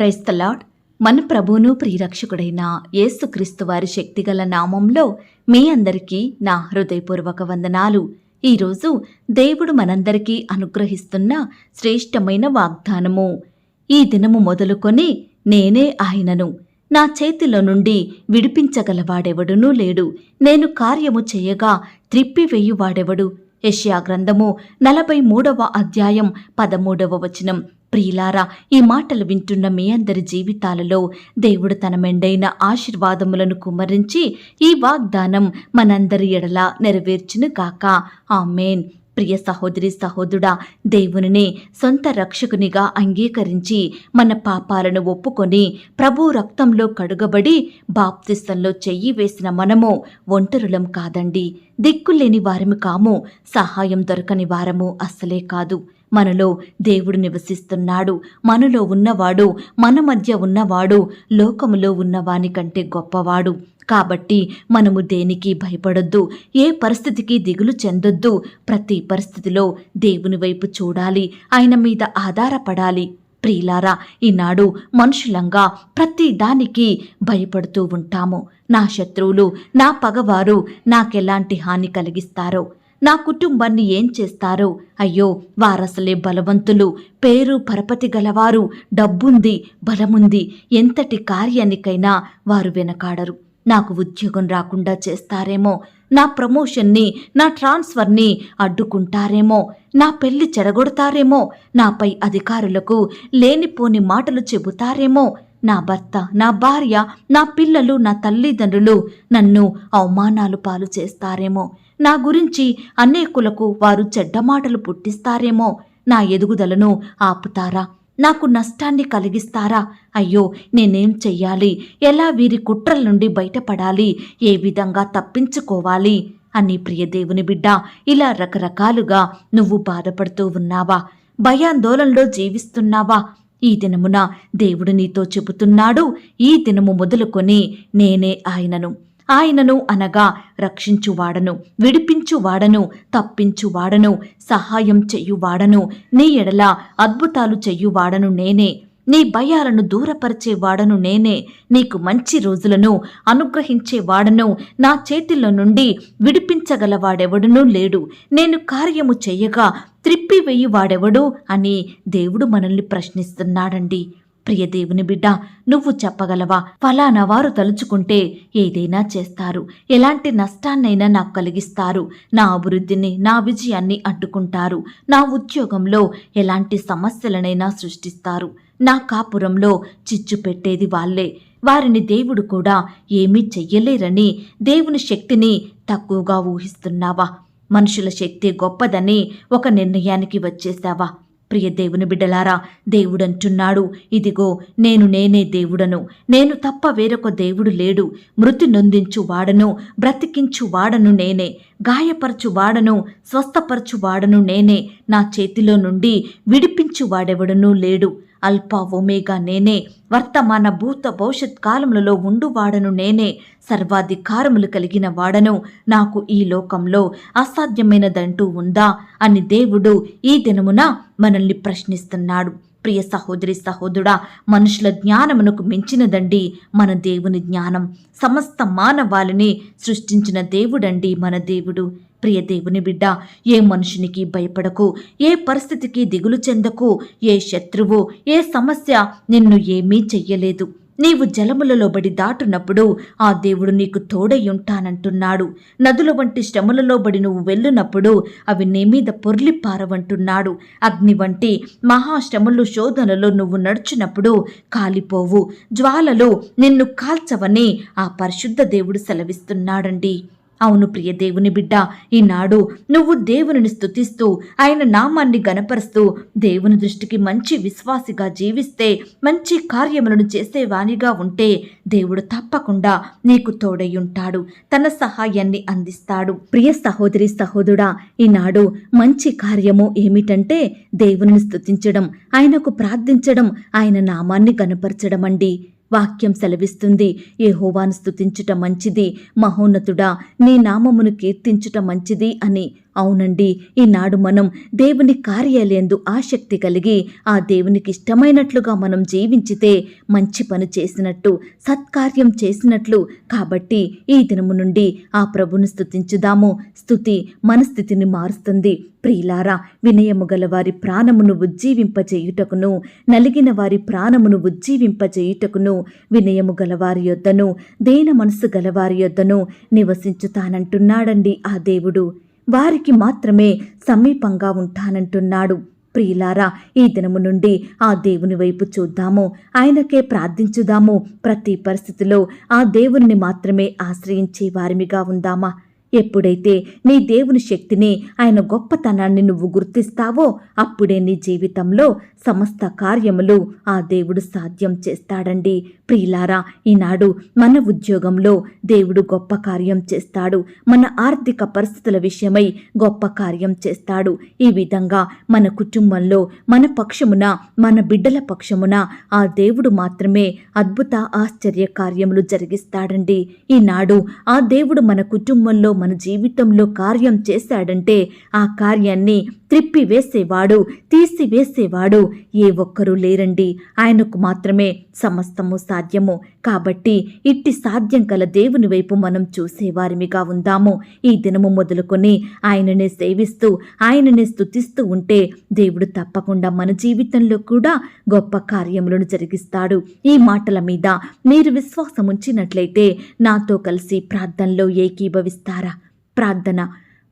క్రైస్తలాడ్ మన ప్రభువును ప్రియరక్షకుడైన యేసుక్రీస్తు వారి శక్తిగల నామంలో మీ అందరికీ నా హృదయపూర్వక వందనాలు. ఈరోజు దేవుడు మనందరికీ అనుగ్రహిస్తున్న శ్రేష్టమైన వాగ్దానము. ఈ దినము మొదలుకొని నేనే ఆయనను. నా చేతిలో నుండి విడిపించగలవాడెవడునూ లేడు. నేను కార్యము చేయగా త్రిప్పివేయువాడెవడు? యష్యా గ్రంథము నలభై మూడవ అధ్యాయం పదమూడవ వచనం. ప్రియులారా ఈ మాటలు వింటున్న మీ అందరి జీవితాలలో దేవుడు తన మెండైన ఆశీర్వాదములను కుమరించి ఈ వాగ్దానం మనందరి ఎడలా నెరవేర్చును గాక. ఆమెన్. ప్రియ సహోదరి సహోదరుడా దేవునిని సొంత రక్షకునిగా అంగీకరించి మన పాపాలను ఒప్పుకొని ప్రభు రక్తంలో కడుగబడి బాప్తిస్తంలో చెయ్యి వేసిన మనము ఒంటరులం కాదండి. దిక్కులేని వారము కాము సహాయం దొరకని వారము అస్సలే కాదు. మనలో దేవుడు నివసిస్తున్నాడు. మనలో ఉన్నవాడు మన మధ్య ఉన్నవాడు లోకములో ఉన్నవాని కంటే గొప్పవాడు. కాబట్టి మనము దేనికి భయపడొద్దు. ఏ పరిస్థితికి దిగులు చెందొద్దు. ప్రతి పరిస్థితిలో దేవుని వైపు చూడాలి. ఆయన మీద ఆధారపడాలి. ప్రియులారా ఈనాడు మనుషులంగా ప్రతి దానికి భయపడుతూ ఉంటాము. నా శత్రువులు నా పగవారు నాకెలాంటి హాని కలిగిస్తారో నా కుటుంబాన్ని ఏం చేస్తారో? అయ్యో వారసలే బలవంతులు. పేరు పరపతి గలవారు. డబ్బుంది బలముంది. ఎంతటి కార్యానికైనా వారు వెనకాడరు. నాకు ఉద్యోగం రాకుండా చేస్తారేమో. నా ప్రమోషన్ని నా ట్రాన్స్ఫర్ని అడ్డుకుంటారేమో. నా పెళ్ళి చెడగొడతారేమో. నాపై అధికారులకు లేనిపోని మాటలు చెబుతారేమో. నా భర్త నా భార్య నా పిల్లలు నా తల్లిదండ్రులు నన్ను అవమానాలు పాలు చేస్తారేమో. నా గురించి అనేకులకు వారు చెడ్డ మాటలు పుట్టిస్తారేమో. నా ఎదుగుదలను ఆపుతారా? నాకు నష్టాన్ని కలిగిస్తారా? అయ్యో నేనేం చెయ్యాలి? ఎలా వీరి కుట్రల నుండి బయటపడాలి? ఏ విధంగా తప్పించుకోవాలి? అని ప్రియదేవుని బిడ్డ ఇలా రకరకాలుగా నువ్వు బాధపడుతూ ఉన్నావా? భయాందోళనలో జీవిస్తున్నావా? ఈ దినమున దేవుడు నీతో చెబుతున్నాడు. ఈ దినము మొదలుకొని నేనే ఆయనను. ఆయనను అనగా రక్షించువాడను విడిపించువాడను తప్పించువాడను సహాయం చెయ్యువాడను నీ ఎడల అద్భుతాలు చెయ్యువాడను నేనే నీ భయాలను దూరపరిచేవాడను నేనే నీకు మంచి రోజులను అనుగ్రహించేవాడను నా చేతిలో నుండి విడిపించగలవాడెవడునూ లేడు నేను కార్యము చెయ్యగా త్రిప్పివేయువాడెవడు అని దేవుడు మనల్ని ప్రశ్నిస్తున్నాడండి. ప్రియ దేవుని బిడ్డ నువ్వు చెప్పగలవా? ఫలానా వారు తలుచుకుంటే ఏదైనా చేస్తారు. ఎలాంటి నష్టాన్నైనా నాకు కలిగిస్తారు. నా అభివృద్ధిని నా విజయాన్ని అడ్డుకుంటారు. నా ఉద్యోగంలో ఎలాంటి సమస్యలనైనా సృష్టిస్తారు. నా కాపురంలో చిచ్చు పెట్టేది వాళ్ళే. వారిని దేవుడు కూడా ఏమీ చెయ్యలేరని దేవుని శక్తిని తక్కువగా ఊహిస్తున్నావా? మనుషుల శక్తి గొప్పదని ఒక నిర్ణయానికి వచ్చేసావా? ప్రియ దేవుని బిడ్డలారా దేవుడంటున్నాడు ఇదిగో నేను నేనే దేవుడను. నేను తప్ప వేరొక దేవుడు లేడు. మృతి నొందించు వాడను బ్రతికించు వాడను నేనే. గాయపరచు వాడను స్వస్థపరచు వాడను నేనే. నా చేతిలో నుండి విడిపించు వాడెవడనూ లేడు. అల్ప ఒమేగా నేనే వర్తమాన భూత భవిష్యత్ కాలములలో ఉండువాడను నేనే సర్వాధికారములు కలిగిన వాడను నాకు ఈ లోకంలో అసాధ్యమైనదంటూ ఉందా? అని దేవుడు ఈ దినమున మనల్ని ప్రశ్నిస్తున్నాడు. ప్రియ సహోదరి సహోదరుడా మనుషుల జ్ఞానమునకు మించినదండి మన దేవుని జ్ఞానం. సమస్త మానవాళిని సృష్టించిన దేవుడండి మన దేవుడు. ప్రియ దేవుని బిడ్డ ఏ మనుషునికి భయపడకు ఏ పరిస్థితికి దిగులు చెందకు ఏ శత్రువు ఏ సమస్య నిన్ను ఏమీ చెయ్యలేదు. నీవు జలములలోబడి దాటునప్పుడు ఆ దేవుడు నీకు తోడై ఉంటానంటున్నాడు నదుల వంటి శ్రమలలో బడి నువ్వు వెళ్ళునప్పుడు అవి నీ మీద పొర్లి పారవంటున్నాడు. అగ్ని వంటి మహాశ్రమలు శోధనలో నువ్వు నడుచునప్పుడు కాలిపోవు. జ్వాలలు నిన్ను కాల్చవని ఆ పరిశుద్ధ దేవుడు సెలవిస్తున్నాడండి. అవును ప్రియ దేవుని బిడ్డ ఈనాడు నువ్వు దేవుని స్థుతిస్తూ ఆయన నామాన్ని గనపరుస్తూ దేవుని దృష్టికి మంచి విశ్వాసిగా జీవిస్తే మంచి కార్యములను చేసేవానిగా ఉంటే దేవుడు తప్పకుండా నీకు తోడై ఉంటాడు తన సహాయాన్ని అందిస్తాడు. ప్రియ సహోదరి సహోదరుడా ఈనాడు మంచి కార్యము ఏమిటంటే దేవుని స్థుతించడం ఆయనకు ప్రార్థించడం ఆయన నామాన్ని గనపరచడం అండి వాక్యం సెలవిస్తుంది. ఏ హోవాను స్థుతించుట మంచిది మహోన్నతుడా నీ నామమును కీర్తించుట మంచిది అని అవునండి ఈనాడు మనం దేవుని కార్యాలయందు ఆసక్తి కలిగి ఆ దేవునికి ఇష్టమైనట్లుగా మనం జీవించితే మంచి పని చేసినట్టు సత్కార్యం చేసినట్లు. కాబట్టి ఈ దినము నుండి ఆ ప్రభును స్థుతించుదాము స్తుతి మన స్థితిని మారుస్తుంది. ప్రియులారా వినయము గల వారి ప్రాణమును ఉజ్జీవింపజేయుటకును నలిగిన వారి ప్రాణమును ఉజ్జీవింపజేయుటకును వినయము గలవారి యొద్దను దేన మనసు గలవారి యొద్దను నివసించుతానంటున్నాడండి ఆ దేవుడు. వారికి మాత్రమే సమీపంగా ఉంటానంటున్నాడు. ప్రియులారా ఈ దినము నుండి ఆ దేవుని వైపు చూద్దాము. ఆయనకే ప్రార్థించుదాము. ప్రతి పరిస్థితిలో ఆ దేవుని మాత్రమే ఆశ్రయించే వారిమిగా ఉందామా? ఎప్పుడైతే నీ దేవుని శక్తిని ఆయన గొప్పతనాన్ని నువ్వు గుర్తిస్తావో అప్పుడే నీ జీవితంలో సమస్త కార్యములు ఆ దేవుడు సాధ్యం చేస్తాడండి. ప్రియులారా ఈనాడు మన ఉద్యోగంలో దేవుడు గొప్ప కార్యం చేస్తాడు. మన ఆర్థిక పరిస్థితుల విషయమై గొప్ప కార్యం చేస్తాడు. ఈ విధంగా మన కుటుంబంలో మన పక్షమున మన బిడ్డల పక్షమున ఆ దేవుడు మాత్రమే అద్భుత ఆశ్చర్య కార్యములు జరిగిస్తాడండి. ఈనాడు ఆ దేవుడు మన కుటుంబంలో మన జీవితంలో కార్యం చేశాడంటే ఆ కార్యాన్ని త్రిప్పివేసేవాడు తీసివేసేవాడు. ఏ ఒక్కరూ లేరండి. ఆయనకు మాత్రమే సమస్తము సాధ్యము. కాబట్టి ఇట్టి సాధ్యం కల దేవుని వైపు మనం చూసేవారిమిగా ఉందాము. ఈ దినము మొదలుకొని ఆయననే సేవిస్తూ ఆయననే స్తుతిస్తూ ఉంటే దేవుడు తప్పకుండా మన జీవితంలో కూడా గొప్ప కార్యములను జరిగిస్తాడు. ఈ మాటల మీద మీరు విశ్వాసం ఉంచినట్లయితే నాతో కలిసి ప్రార్థనలో ఏకీభవిస్తారా? ప్రార్థన.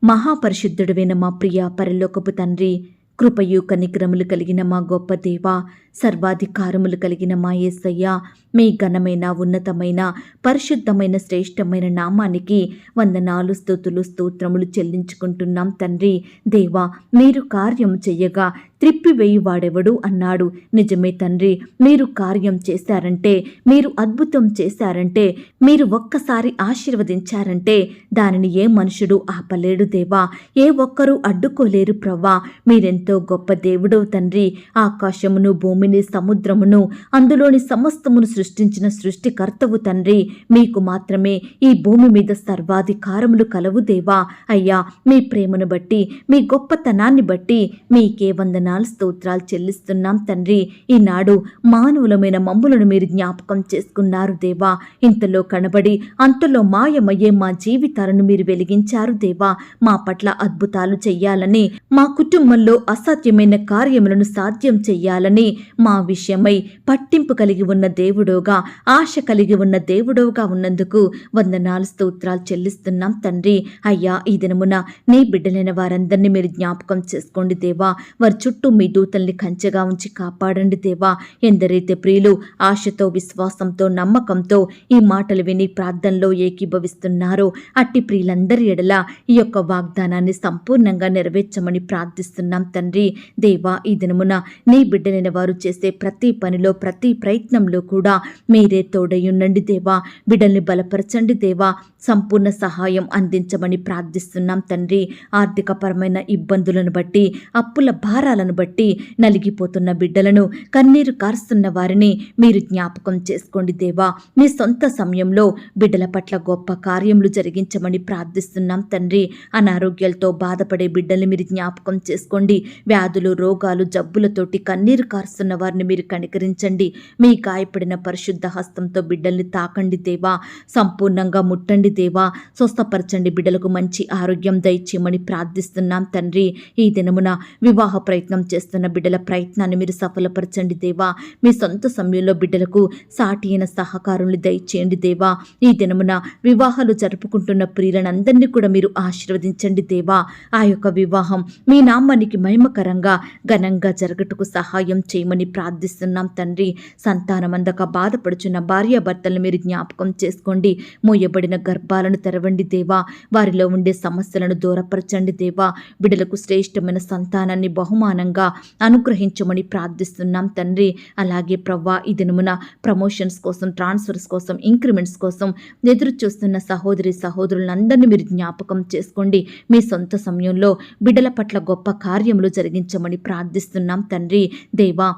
మహాపరిశుద్ధుడువైన మా ప్రియ పరలోకపు తండ్రి కృపయు కనిక్రములు కలిగిన మా గొప్ప దేవ సర్వాధికారములు కలిగిన మా యేసయ్య మీ ఘనమైన ఉన్నతమైన పరిశుద్ధమైన శ్రేష్టమైన నామానికి వందనాలు స్థుతులు స్తోత్రములు చెల్లించుకుంటున్నాం తండ్రి. దేవా మీరు కార్యం చెయ్యగా త్రిప్పివేయువాడెవడు అన్నాడు. నిజమే తండ్రి మీరు కార్యం చేశారంటే మీరు అద్భుతం చేశారంటే మీరు ఒక్కసారి ఆశీర్వదించారంటే దానిని ఏ మనుషుడు ఆపలేడు దేవా. ఏ ఒక్కరూ అడ్డుకోలేరు ప్రవ్వా. మీరెంతో గొప్ప దేవుడో తండ్రి. ఆకాశమును భూమిని సముద్రమును అందులోని సమస్తమును సృష్టించిన సృష్టికర్తవు తండ్రి. మీకు మాత్రమే ఈ భూమి మీద సర్వాధికారములు కలవు దేవా. అయ్యా మీ ప్రేమను బట్టి మీ గొప్పతనాన్ని బట్టి మీకే వందనాలు స్తోత్రాలు చెల్లిస్తున్నాం తండ్రి. ఈనాడు మానవులమైన మమ్ములను మీరు జ్ఞాపకం చేసుకున్నారు దేవా. ఇంతలో కనబడి అంతలో మాయమయ్యే మా జీవితాలను మీరు వెలిగించారు దేవా. మా పట్ల అద్భుతాలు చెయ్యాలని మా కుటుంబంలో అసాధ్యమైన కార్యములను సాధ్యం చెయ్యాలని మా విషయమై పట్టింపు కలిగి ఉన్న దేవుడోగా ఆశ కలిగి ఉన్న దేవుడోగా ఉన్నందుకు వందనాలు స్తోత్రాలు చెల్లిస్తున్నాం తండ్రి. అయ్యా ఈ దినమున నీ బిడ్డలైన వారందరినీ మీరు జ్ఞాపకం చేసుకోండి దేవా. వారి చుట్టూ మీ దూతల్ని కంచెగా ఉంచి కాపాడండి దేవా. ఎందరైతే ప్రియులు ఆశతో విశ్వాసంతో నమ్మకంతో ఈ మాటలు విని ప్రార్థనలో ఏకీభవిస్తున్నారో అట్టి ప్రియులందరి ఎడల ఈ యొక్క వాగ్దానాన్ని సంపూర్ణంగా నెరవేర్చమని ప్రార్థిస్తున్నాం తండ్రి. దేవా ఈ దినమున నీ బిడ్డలైన వారు చేసే ప్రతి పనిలో ప్రతి ప్రయత్నంలో కూడా మీరే తోడయుండండి దేవా. బిడ్డల్ని బలపరచండి దేవా. సంపూర్ణ సహాయం అందించమని ప్రార్థిస్తున్నాం తండ్రి. ఆర్థికపరమైన ఇబ్బందులను బట్టి అప్పుల భారాలను బట్టి నలిగిపోతున్న బిడ్డలను కన్నీరు కారుస్తున్న వారిని మీరు జ్ఞాపకం చేసుకోండి దేవా. మీ సొంత సమయంలో బిడ్డల పట్ల గొప్ప కార్యములు జరిగించమని ప్రార్థిస్తున్నాం తండ్రి. అనారోగ్యాలతో బాధపడే బిడ్డల్ని మీరు జ్ఞాపకం చేసుకోండి. వ్యాధులు రోగాలు జబ్బులతోటి కన్నీరు కారుస్తున్న వారిని మీరు కనికరించండి. మీ గాయపడిన పరిశుద్ధ హస్తంతో బిడ్డల్ని తాకండి దేవా. సంపూర్ణంగా ముట్టండి దేవా. స్వస్థపరచండి బిడ్డలకు మంచి ఆరోగ్యం దయచేయమని ప్రార్థిస్తున్నాం తండ్రి. ఈ దినమున వివాహ ప్రయత్నం చేస్తున్న బిడ్డల ప్రయత్నాన్ని మీరు సఫలపరచండి దేవా. మీ సొంత సమయంలో బిడ్డలకు సాటి అయిన సహకారులు దయచేయండి దేవా. ఈ దినమున వివాహాలు జరుపుకుంటున్న ప్రియులనందరినీ కూడా మీరు ఆశీర్వదించండి దేవా. ఆ యొక్క వివాహం మీ నామానికి మహిమకరంగా ఘనంగా జరగటకు సహాయం చేయమని ప్రార్థిస్తున్నాం తండ్రి. సంతానమందక బాధపడుచున్న భార్యాభర్తలను మీరు జ్ఞాపకం చేసుకోండి. మోయబడిన గర్భాలను తెరవండి దేవా. వారిలో ఉండే సమస్యలను దూరపరచండి దేవా. బిడలకు శ్రేష్టమైన సంతానాన్ని బహుమానంగా అనుగ్రహించమని ప్రార్థిస్తున్నాం తండ్రి. అలాగే ప్రవ్వా ఈ దినమున ప్రమోషన్స్ కోసం ట్రాన్స్ఫర్స్ కోసం ఇంక్రిమెంట్స్ కోసం ఎదురు చూస్తున్న సహోదరి సహోదరులందరినీ మీరు జ్ఞాపకం చేసుకోండి. మీ సొంత సమయంలో బిడ్డల పట్ల గొప్ప కార్యములు జరిగించమని ప్రార్థిస్తున్నాం తండ్రి. దేవా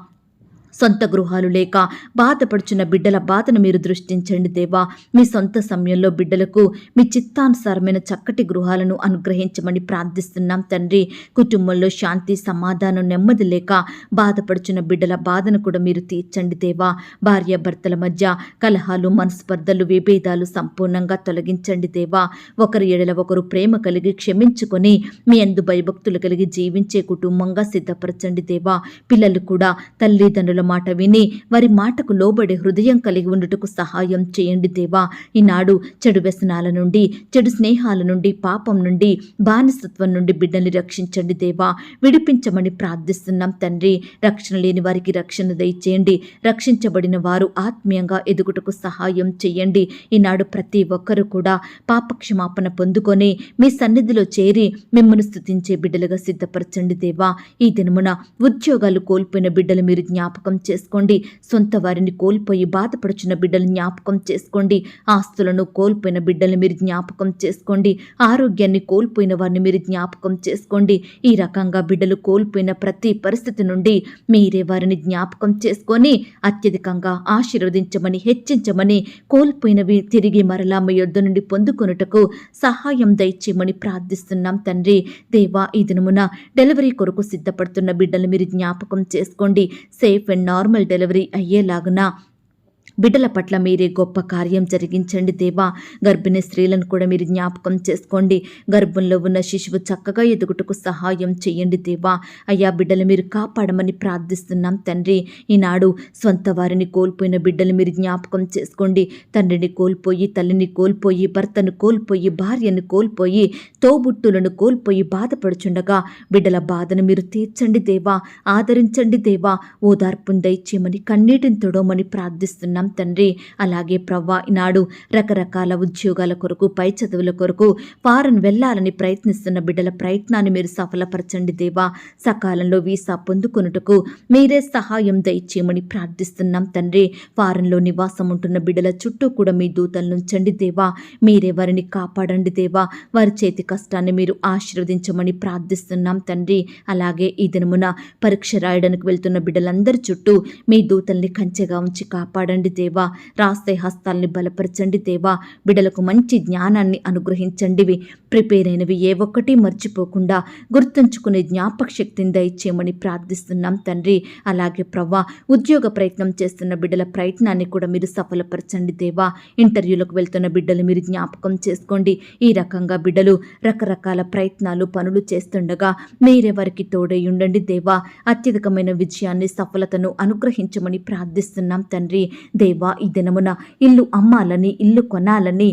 సొంత గృహాలు లేక బాధపడుచున్న బిడ్డల బాధను మీరు దృష్టించండి దేవా. మీ సొంత సమయంలో బిడ్డలకు మీ చిత్తానుసారమైన చక్కటి గృహాలను అనుగ్రహించమని ప్రార్థిస్తున్నాం తండ్రి. కుటుంబంలో శాంతి సమాధానం నెమ్మది లేక బాధపడుచున్న బిడ్డల బాధను కూడా మీరు తీర్చండి దేవా. భార్యాభర్తల మధ్య కలహాలు మనస్పర్ధలు విభేదాలు సంపూర్ణంగా తొలగించండి దేవా. ఒకరి ఎడల ఒకరు ప్రేమ కలిగి క్షమించుకొని మీ అందు భయభక్తులు కలిగి జీవించే కుటుంబంగా సిద్ధపరచండి దేవా. పిల్లలు కూడా తల్లిదండ్రుల మాట విని వారి మాటకు లోబడే హృదయం కలిగి ఉండుటకు సహాయం చేయండి దేవా. ఈనాడు చెడు వ్యసనాల నుండి చెడు స్నేహాల నుండి పాపం నుండి బానిసత్వం నుండి బిడ్డల్ని రక్షించండి దేవా. విడిపించమని ప్రార్థిస్తున్నాం తండ్రి. రక్షణ లేని వారికి రక్షణ దయచేయండి. రక్షించబడిన వారు ఆత్మీయంగా ఎదుగుటకు సహాయం చేయండి. ఈనాడు ప్రతి ఒక్కరూ కూడా పాపక్షమాపణ పొందుకొని మీ సన్నిధిలో చేరి మిమ్మల్ని స్థుతించే బిడ్డలుగా సిద్ధపరచండి దేవా. ఈ దినమున ఉద్యోగాలు కోల్పోయిన బిడ్డలు మీరు జ్ఞాపకం చేసుకోండి. సొంత వారిని కోల్పోయి బాధపడుచున్న బిడ్డలు జ్ఞాపకం చేసుకోండి. ఆస్తులను కోల్పోయిన బిడ్డలు మీరు జ్ఞాపకం చేసుకోండి. ఆరోగ్యాన్ని కోల్పోయిన వారిని మీరు జ్ఞాపకం చేసుకోండి. ఈ రకంగా బిడ్డలు కోల్పోయిన ప్రతి పరిస్థితి నుండి మీరే వారిని జ్ఞాపకం చేసుకొని అత్యధికంగా ఆశీర్వదించమని హెచ్చించమని కోల్పోయినవి తిరిగి మరలా మీ యొద్ద నుండి పొందుకొనుటకు సహాయం దయచేయమని ప్రార్థిస్తున్నాం తండ్రి. దేవా ఈ దినమున డెలివరీ కొరకు సిద్ధపడుతున్న బిడ్డలు మీరు జ్ఞాపకం చేసుకోండి. సేఫ్ అండ్ నార్మల్ డెలివరీ అయ్యేలాగున బిడ్డల పట్ల మీరే గొప్ప కార్యం జరిగించండి దేవా. గర్భిణీ స్త్రీలను కూడా మీరు జ్ఞాపకం చేసుకోండి. గర్భంలో ఉన్న శిశువు చక్కగా ఎదుగుటకు సహాయం చేయండి దేవా. అయ్యా బిడ్డలు మీరు కాపాడమని ప్రార్థిస్తున్నాం తండ్రి. ఈనాడు స్వంత వారిని కోల్పోయిన బిడ్డలు మీరు జ్ఞాపకం చేసుకోండి. తండ్రిని కోల్పోయి తల్లిని కోల్పోయి భర్తను కోల్పోయి భార్యను కోల్పోయి తోబుట్టులను కోల్పోయి బాధపడుచుండగా బిడ్డల బాధను మీరు తీర్చండి దేవా. ఆదరించండి దేవా. ఓదార్పును దయచేయమని కన్నీటిని తొడవమని ప్రార్థిస్తున్నాం తండ్రి. అలాగే ప్రవ్వా ఈనాడు రకరకాల ఉద్యోగాల కొరకు పై చదువుల కొరకు ఫారెన్ వెళ్ళాలని ప్రయత్నిస్తున్న బిడ్డల ప్రయత్నాన్ని మీరు సఫలపరచండి దేవా. సకాలంలో వీసా పొందుకొనుటకు మీరే సహాయం దయచేయమని ప్రార్థిస్తున్నాం తండ్రి. ఫారెన్లో నివాసం ఉంటున్న బిడ్డల చుట్టూ కూడా మీ దూతలనుంచండి దేవా. మీరే వారిని కాపాడండి దేవా. వారి చేతి కష్టాన్ని మీరు ఆశీర్వదించమని ప్రార్థిస్తున్నాం తండ్రి. అలాగే ఈ దినమున పరీక్ష రాయడానికి వెళ్తున్న బిడ్డలందరి చుట్టూ మీ దూతల్ని కంచెగా ఉంచి కాపాడండి దేవా. రాస్తే హస్తాల్ని బలపరచండి దేవా. బిడ్డలకు మంచి జ్ఞానాన్ని అనుగ్రహించండివి. ప్రిపేర్ అయినవి ఏ ఒక్కటి మర్చిపోకుండా గుర్తుంచుకునే జ్ఞాపక శక్తిని దయచేయమని ప్రార్థిస్తున్నాం తండ్రి. అలాగే ప్రవ్వా ఉద్యోగ ప్రయత్నం చేస్తున్న బిడ్డల ప్రయత్నాన్ని కూడా మీరు సఫలపరచండి దేవా. ఇంటర్వ్యూలకు వెళ్తున్న బిడ్డలు మీరు జ్ఞాపకం చేసుకోండి. ఈ రకంగా బిడ్డలు రకరకాల ప్రయత్నాలు పనులు చేస్తుండగా మీరెవరికి తోడై ఉండండి దేవా. అత్యధికమైన విజయాన్ని సఫలతను అనుగ్రహించమని ప్రార్థిస్తున్నాం తండ్రి. దేవా ఈ దినమున ఇల్లు అమ్మాలని ఇల్లు కొనాలని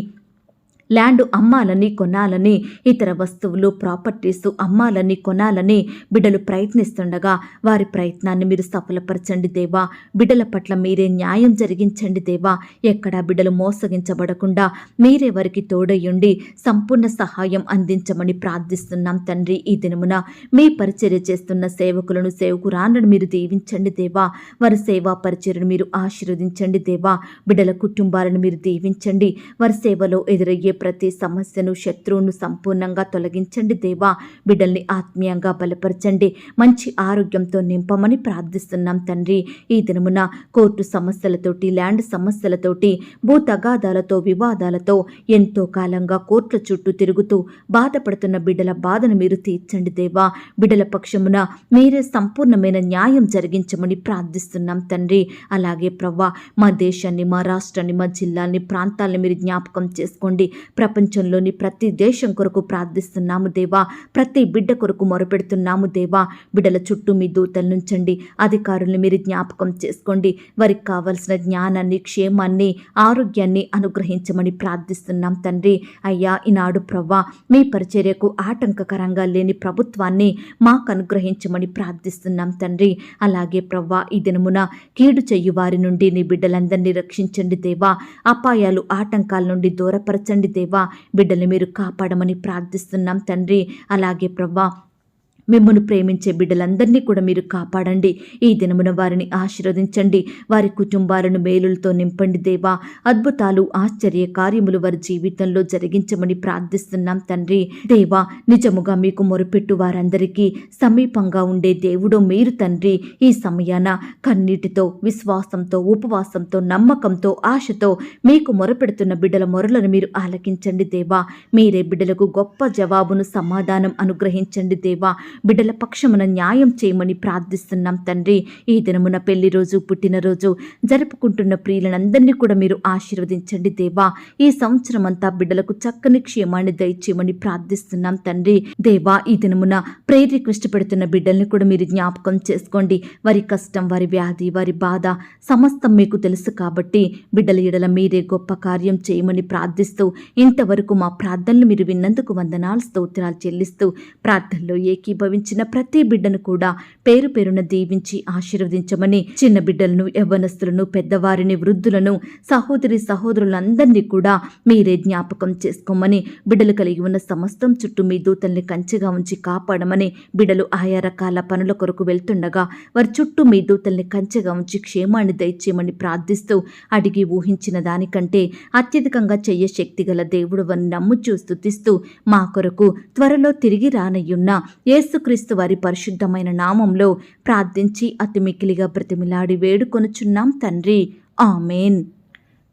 ల్యాండ్ అమ్మాలని కొనాలని ఇతర వస్తువులు ప్రాపర్టీస్ అమ్మాలని కొనాలని బిడ్డలు ప్రయత్నిస్తుండగా వారి ప్రయత్నాన్ని మీరు సఫలపరచండి దేవా. బిడ్డల పట్ల మీరే న్యాయం జరిగించండి దేవా. ఎక్కడా బిడ్డలు మోసగించబడకుండా మీరే వారికి తోడయ్యుండి సంపూర్ణ సహాయం అందించమని ప్రార్థిస్తున్నాం తండ్రి. ఈ దినమున మీ పరిచర్య చేస్తున్న సేవకులను సేవకురాలను మీరు దీవించండి దేవా. వారి సేవా పరిచర్యను మీరు ఆశీర్వదించండి దేవా. బిడ్డల కుటుంబాలను మీరు దీవించండి. వారి సేవలో ఎదురయ్యే ప్రతి సమస్యను శత్రువును సంపూర్ణంగా తొలగించండి దేవా. బిడ్డల్ని ఆత్మీయంగా బలపరచండి. మంచి ఆరోగ్యంతో నింపమని ప్రార్థిస్తున్నాం తండ్రి. ఈ దినమున కోర్టు సమస్యలతోటి ల్యాండ్ సమస్యలతోటి భూ తగాదాలతో వివాదాలతో ఎంతో కాలంగా కోర్టుల చుట్టూ తిరుగుతూ బాధపడుతున్న బిడ్డల బాధను మీరు తీర్చండి దేవా. బిడ్డల పక్షమున మీరే సంపూర్ణమైన న్యాయం జరిగించమని ప్రార్థిస్తున్నాం తండ్రి. అలాగే ప్రవ్వా మా దేశాన్ని మా రాష్ట్రాన్ని మా జిల్లాల్ని ప్రాంతాలను మీరు జ్ఞాపకం చేసుకోండి. ప్రపంచంలోని ప్రతి దేశం కొరకు ప్రార్థిస్తున్నాము దేవా. ప్రతి బిడ్డ కొరకు మొరపెడుతున్నాము దేవా. బిడ్డల చుట్టూ మీ దూతలు నుంచండి. అధికారులను మీరు జ్ఞాపకం చేసుకోండి. వారికి కావలసిన జ్ఞానాన్ని క్షేమాన్ని ఆరోగ్యాన్ని అనుగ్రహించమని ప్రార్థిస్తున్నాం తండ్రి. అయ్యా ఈనాడు ప్రవ్వా మీ పరిచర్యకు ఆటంకకరంగా లేని ప్రభుత్వాన్ని మాకు అనుగ్రహించమని ప్రార్థిస్తున్నాం తండ్రి. అలాగే ప్రవ్వా ఈ దినమున కీడు చెయ్యి వారి నుండి నీ బిడ్డలందరినీ రక్షించండి దేవా. అపాయాలు ఆటంకాల నుండి దూరపరచండి దేవా బిడ్డల్ని మీరు కాపాడమని ప్రార్థిస్తున్నాం తండ్రి. అలాగే ప్రభా మిమ్మల్ని ప్రేమించే బిడ్డలందరినీ కూడా మీరు కాపాడండి. ఈ దినమున వారిని ఆశీర్వదించండి. వారి కుటుంబాలను మేలులతో నింపండి దేవా. అద్భుతాలు ఆశ్చర్య కార్యములు వారి జీవితంలో జరిగించమని ప్రార్థిస్తున్నాం తండ్రి. దేవా నిజముగా మీకు మొరుపెట్టు వారందరికీ సమీపంగా ఉండే దేవుడు మీరు తండ్రి. ఈ సమయాన కన్నీటితో విశ్వాసంతో ఉపవాసంతో నమ్మకంతో ఆశతో మీకు మొరపెడుతున్న బిడ్డల మొరలను మీరు ఆలకించండి దేవా. మీరే బిడ్డలకు గొప్ప జవాబును సమాధానం అనుగ్రహించండి దేవా. బిడ్డల పక్షమున న్యాయం చేయమని ప్రార్థిస్తున్నాం తండ్రి. ఈ దినమున పెళ్ళి రోజు పుట్టినరోజు జరుపుకుంటున్న ప్రియులనందరినీ కూడా మీరు ఆశీర్వదించండి దేవా. ఈ సంవత్సరం అంతా బిడ్డలకు చక్కని క్షేమాన్ని దయచేయమని ప్రార్థిస్తున్నాం తండ్రి. దేవా ఈ దినమున ప్రేర్ రిక్వెస్ట్ పెడుతున్న బిడ్డల్ని కూడా మీరు జ్ఞాపకం చేసుకోండి. వారి కష్టం వారి వ్యాధి వారి బాధ సమస్తం మీకు తెలుసు కాబట్టి బిడ్డల ఎడల మీరే గొప్ప కార్యం చేయమని ప్రార్థిస్తూ ఇంతవరకు మా ప్రార్థనలు మీరు విన్నందుకు వందనాలు స్తోత్రాలు చెల్లిస్తూ ప్రార్థనలో అనుభవించిన ప్రతి బిడ్డను కూడా పేరు పేరున దీవించి ఆశీర్వదించమని చిన్న బిడ్డలను యవ్వనస్తులను పెద్దవారిని వృద్ధులను సహోదరి సహోదరులందరినీ కూడా మీరే జ్ఞాపకం చేసుకోమని బిడ్డలు కలిగి ఉన్న సమస్తం చుట్టూ మీ దూతల్ని కంచెగా ఉంచి కాపాడమని బిడ్డలు ఆయా రకాల పనుల కొరకు వెళ్తుండగా వారి చుట్టూ మీ దూతల్ని కంచెగా ఉంచి క్షేమాన్ని దయచేయమని ప్రార్థిస్తూ అడిగి ఊహించిన దానికంటే అత్యధికంగా చెయ్య శక్తి గల దేవుడు అని నమ్ముచూ స్తుతిస్తూ మా కొరకు త్వరలో తిరిగి రానయ్యున్న యేసుక్రీస్తు వారి పరిశుద్ధమైన నామంలో ప్రార్థించి అతి మిక్కిలిగా బ్రతిమిలాడి వేడుకొనుచున్నాం తండ్రి. ఆమెన్.